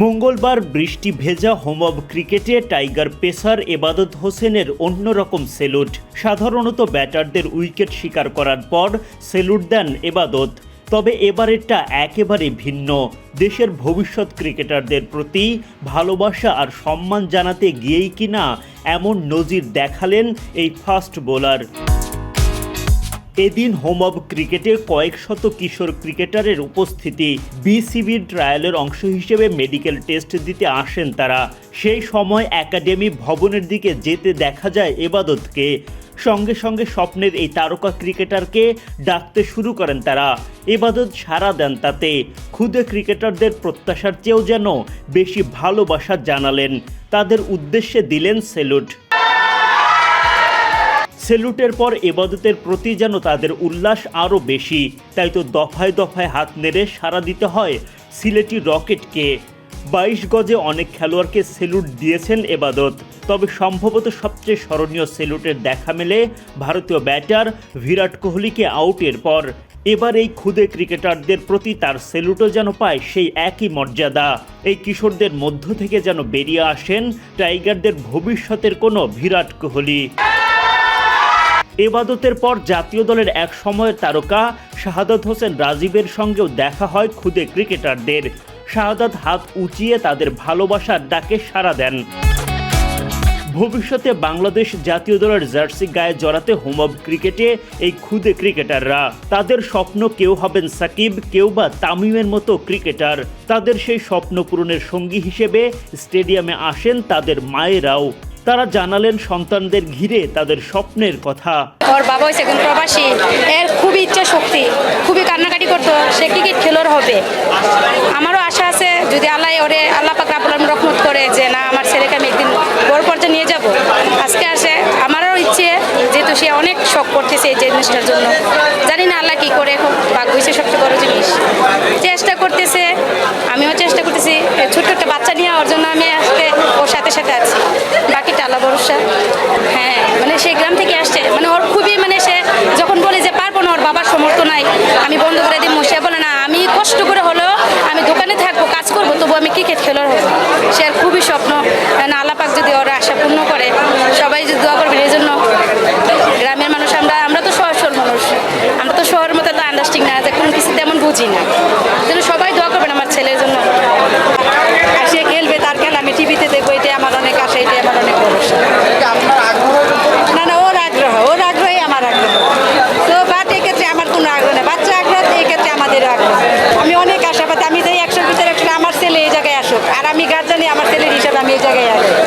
মঙ্গলবার বৃষ্টি ভেজা হোম অব ক্রিকেটে টাইগার পেসার এবাদত হোসেনের অন্যরকম সেলুট। সাধারণত ব্যাটারদের উইকেট শিকার করার পর সেলুট দেন এবাদত। তবে এবারেরটা একেবারে ভিন্ন। দেশের ভবিষ্যৎ ক্রিকেটারদের প্রতি ভালোবাসা আর সম্মান জানাতে গিয়েই কিনা এমন নজির দেখালেন এই ফাস্ট বোলার। এদিন হোম অব ক্রিকেটে কয়েক শত কিশোর ক্রিকেটারের উপস্থিতি। বিসিবির ট্রায়ালের অংশ হিসেবে মেডিকেল টেস্ট দিতে আসেন তারা। সেই সময় একাডেমি ভবনের দিকে যেতে দেখা যায় এবাদতকে। সঙ্গে সঙ্গে স্বপ্নের এই তারকা ক্রিকেটারকে ডাকতে শুরু করেন তারা। এবাদত সাড়া দেন তাতে। ক্ষুদে ক্রিকেটারদের প্রত্যাশার চেয়েও যেন বেশি ভালোবাসা জানালেন। তাদের উদ্দেশ্যে দিলেন সেলুট সেলুটের পর এবাদতের প্রতি যেন তাদের উল্লাস আরও বেশি, তাই তো দফায় দফায় হাত নেড়ে সাড়া দিতে হয় সিলেটি রকেটকে। বাইশ গজে অনেক খেলোয়াড়কে সেলুট দিয়েছেন এবাদত, তবে সম্ভবত সবচেয়ে স্মরণীয় সেলুটের দেখা মেলে ভারতীয় ব্যাটার বিরাট কোহলিকে আউটের পর। এবার এই ক্ষুদে ক্রিকেটারদের প্রতি তার সেলুটও যেন পায় সেই একই মর্যাদা। এই কিশোরদের মধ্য থেকে যেন বেরিয়ে আসেন টাইগারদের ভবিষ্যতের কোনো বিরাট কোহলি। এবাদতের পর জাতীয় দলের এক সময়ের তারকা শাহাদাত হোসেন রাজীবের সঙ্গেও দেখা হয় খুদে ক্রিকেটারদের। শাহাদাত হাত উঁচিয়ে তাদের ভালোবাসার ডাকে সাড়া দেন। ভবিষ্যতে বাংলাদেশ জাতীয় দলের জার্সি গায়ে জড়াতে হোম অব ক্রিকেটে এই ক্ষুদে ক্রিকেটাররা। তাদের স্বপ্ন কেউ হবেন সাকিব, কেউ বা তামিমের মতো ক্রিকেটার। তাদের সেই স্বপ্ন পূরণের সঙ্গী হিসেবে স্টেডিয়ামে আসেন তাদের মায়েরাও। তারা জানালেন সন্তানদের ঘিরে তাদের স্বপ্নের কথা। ওর বাবা হয়েছে একজন প্রবাসী। এর খুবই ইচ্ছা শক্তি, খুবই কান্নাকাটি করতো, সে ক্রিকেট খেলোয়াড় হবে? আমারও আশা আছে, যদি আল্লাহ ওরে, আল্লাহ পাক রাবুল রহমত করে যে, না, আমার ছেলেকে আমি একদিন বড় পর্যায়ে নিয়ে যাব। আজকে আসে, আমারও ইচ্ছে, যেহেতু সে অনেক শখ করতেছে এই জিনিসটার জন্য। জানি না আল্লাহ কি করে, এখন ভাগ্য হয়েছে সবচেয়ে বড় জিনিস। চেষ্টা করতেছে, আমিও চেষ্টা করতেছি ছোট্ট একটা বাচ্চা নিয়ে ওর জন্য আমি আজকে ওর সাথে সাথে আছি বাকিটা আল্লাহ ভরসা হ্যাঁ মানে সে গ্রাম থেকে আসছে মানে ওর খুবই মানে সে যখন বলে যে পারব না ওর বাবার সমর্থ নাই আমি বন্ধ করে দিই সে বলে না আমি কষ্ট করে হলেও আমি দোকানে থাকব করব আমি ক্রিকেট খেলোয়াড় হব। সে আর খুবই স্বপ্ন। না আল্লাপাক যদি ওরা আশা পূর্ণ করে, সবাই যদি দোয়া করবেন এই জন্য গ্রামের মানুষ, আমরা আমরা তো শহর মানুষ। আমরা তো শহরের মতো তো আন্ডারস্ট্যান্ডিং না, যে কোনো কিছু তেমন বুঝি না। también llegué allí.